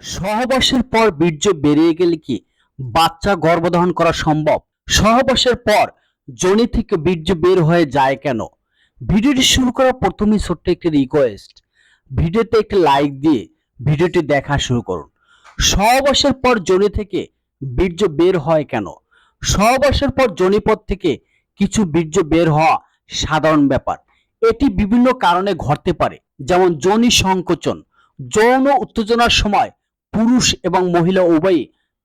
সহবাসের পর বীর্য বেরিয়ে গেলে কি বাচ্চা গর্ভধারণ করা সম্ভব? সহবাসের পর যোনি থেকে বীর্য বের হয়ে যায় কেন? ভিডিওটি শুরু করার প্রথমেই ছোট্ট একটি রিকোয়েস্ট ভিডিওতে একটি লাইক দিয়ে ভিডিওটি দেখা শুরু করুন। সহবাসের পর যোনি থেকে বীর্য বের হয় কেন? সহবাসের পর যোনিপথ থেকে কিছু বীর্য বের হওয়া সাধারণ ব্যাপার। এটি বিভিন্ন কারণে ঘটতে পারে। যেমন যোনি সংকোচন, যৌন উত্তেজনার সময় পুরুষ এবং মহিলা উভয়ই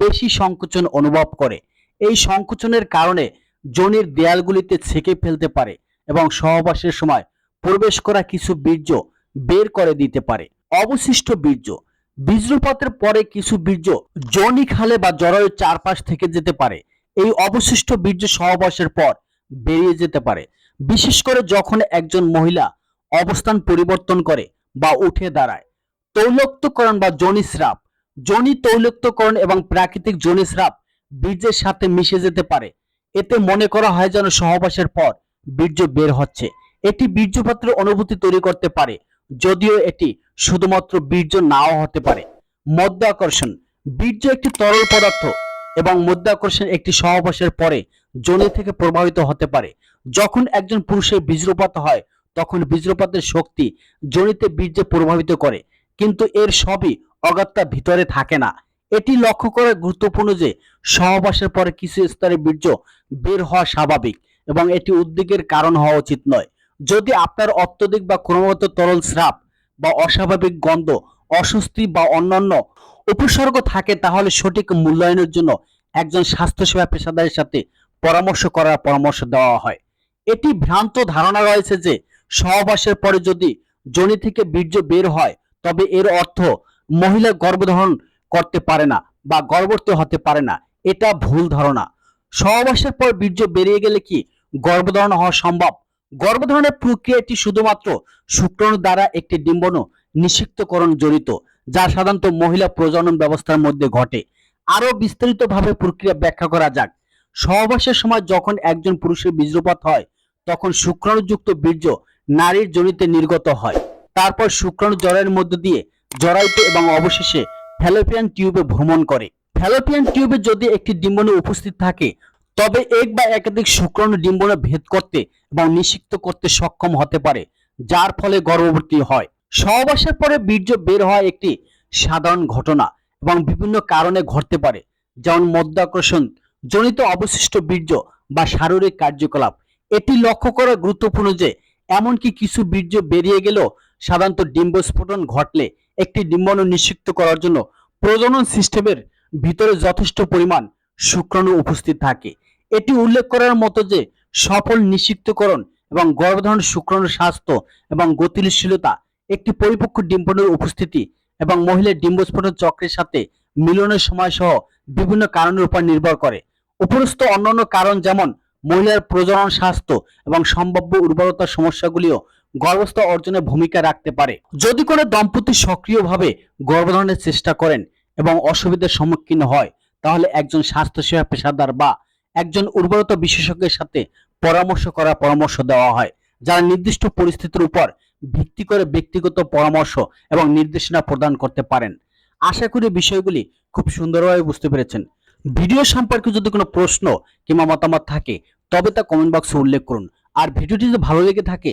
পেশি সংকোচন অনুভব করে। এই সংকোচনের কারণে যোনির দেয়ালগুলিতে ছেঁকে ফেলতে পারে এবং সহবাসের সময় প্রবেশ করা কিছু বীর্য বের করে দিতে পারে। অবশিষ্ট বীর্য বীজ্রপাতের পরে কিছু বীর্য যোনি খালে বা জরায়ুর চারপাশ থেকে যেতে পারে। এই অবশিষ্ট বীর্য সহবাসের পর বেরিয়ে যেতে পারে। বিশেষ করে যখন একজন মহিলা অবস্থান পরিবর্তন করে বা উঠে দাঁড়ায়। তৈলক্তকরণ বা জনিস্রাব জনি তৈলক্তকরণ এবং প্রাকৃতিক জনিস্রাব বীর্যের সাথে মিশে যেতে পারে। এতে মনে করা হয় যেন সহবাসের পর বীর্য বের হচ্ছে। এটি বীর্যপাত্রের অনুভূতি তৈরি করতে পারে, যদিও এটি শুধুমাত্র বীর্য নাও হতে পারে। মধ্যাকর্ষণ বীর্য একটি তরল পদার্থ এবং মধ্যাকর্ষণ একটি সহবাসের পরে যোনি থেকে প্রভাবিত হতে পারে। যখন একজন পুরুষের বীজ্রপাত হয়, তখন বীজ্রপাতের শক্তি যোনিতে বীর্যে প্রভাবিত করে। কিন্তু এর সবই অগত্যা ভিতরে থাকে না। এটি লক্ষ্য করা গুরুত্বপূর্ণ যে সহবাসের পরে কিছু স্তরে বীর্য বের হওয়া স্বাভাবিক এবং এটি উদ্বেগের কারণ হওয়া উচিত নয়। যদি আপনার অত্যধিক বা ক্রমাগত তরল স্রাব বা অস্বাভাবিক গন্ধ, অস্বস্তি বা অন্যান্য উপসর্গ থাকে, তাহলে সঠিক মূল্যায়নের জন্য একজন স্বাস্থ্যসেবা পেশাদারের সাথে পরামর্শ করার পরামর্শ দেওয়া হয়। এটি ভ্রান্ত ধারণা রয়েছে যে সহবাসের পরে যদি যোনি থেকে বীর্য বের হয় তবে এর অর্থ মহিলা গর্ভধারণ করতে পারে না বা গর্ভবতী হতে পারে না। এটা ভুল ধারণা। সহবাসের পর বীর্য বেরিয়ে গেলে কি গর্ভধারণ হওয়া সম্ভব? গর্ভধারণের প্রক্রিয়াটি শুধুমাত্র শুক্রাণু দ্বারা একটি ডিম্বাণু নিষিক্তকরণ জড়িত, যা সাধারণত মহিলা প্রজনন ব্যবস্থার মধ্যে ঘটে। আরও বিস্তারিতভাবে প্রক্রিয়া ব্যাখ্যা করা যাক। সহবাসের সময় যখন একজন পুরুষের বীর্যপাত হয়, তখন শুক্রাণুযুক্ত বীর্য নারীর জনিতে নির্গত হয়। তারপর শুক্রাণু জরায়ের মধ্য দিয়ে জরায়ুতে এবং অবশেষে ফ্যালোপিয়ান টিউবে ভ্রমণ করে। ফ্যালোপিয়ান টিউবে যদি একটি ডিম্বাণু উপস্থিত থাকে, তবে এক বা একাধিক শুক্রাণু ডিম্বাণু ভেদ করতে এবং নিষিক্ত করতে সক্ষম হতে পারে, যার ফলে গর্ভবতী হয়। সহবাসের পরে বীর্য বের হওয়া একটি সাধারণ ঘটনা এবং বিভিন্ন কারণে ঘটতে পারে, যেমন মধ্যাকর্ষণ, জনিত অবশিষ্ট বীর্য বা শারীরিক কার্যকলাপ। এটি লক্ষ্য করা গুরুত্বপূর্ণ যে, এমনকি কিছু বীর্য বেরিয়ে গেলেও সাধারণত ডিম্বস্ফোটন ঘটলে একটি ডিম্বাণু নিষিক্ত করার জন্য প্রজনন সিস্টেমের ভিতরে যথেষ্ট পরিমাণ শুক্রাণু উপস্থিত থাকে। এটি উল্লেখ করার মতো যে সফল নিষিক্তকরণ এবং গর্ভধারণ শুক্রাণু স্বাস্থ্য এবং গতিশীলতা, একটি পরিপক্ক ডিম্বাণুর উপস্থিতি এবং মহিলার ডিম্বস্ফোটন চক্রের সাথে মিলনের সময় সহ বিভিন্ন কারণের উপর নির্ভর করে। উপরস্থ অন্যান্য কারণ যেমন মহিলার প্রজনন স্বাস্থ্য এবং সম্ভাব্য উর্বরতার সমস্যাগুলিও গর্ভস্থ অর্জনে ভূমিকা রাখতে পারে। যদি কোনো দম্পতি সক্রিয়ভাবে গর্ভধারণের চেষ্টা করেন এবং অসুবিধার সম্মুখীন হয়, তাহলে একজন স্বাস্থ্যসেবা পেশাদার বা একজন উর্বরতা বিশেষজ্ঞের সাথে পরামর্শ করার পরামর্শ দেওয়া হয়, যারা নির্দিষ্ট পরিস্থিতির উপর ভিত্তি করে ব্যক্তিগত পরামর্শ এবং নির্দেশনা প্রদান করতে পারেন। আশা করি বিষয়গুলি খুব সুন্দরভাবে বুঝতে পেরেছেন। ভিডিও সম্পর্কে যদি কোনো প্রশ্ন কিংবা মতামত থাকে, তবে তা কমেন্ট বক্সে উল্লেখ করুন। আর ভিডিওটি যদি ভালো লেগে থাকে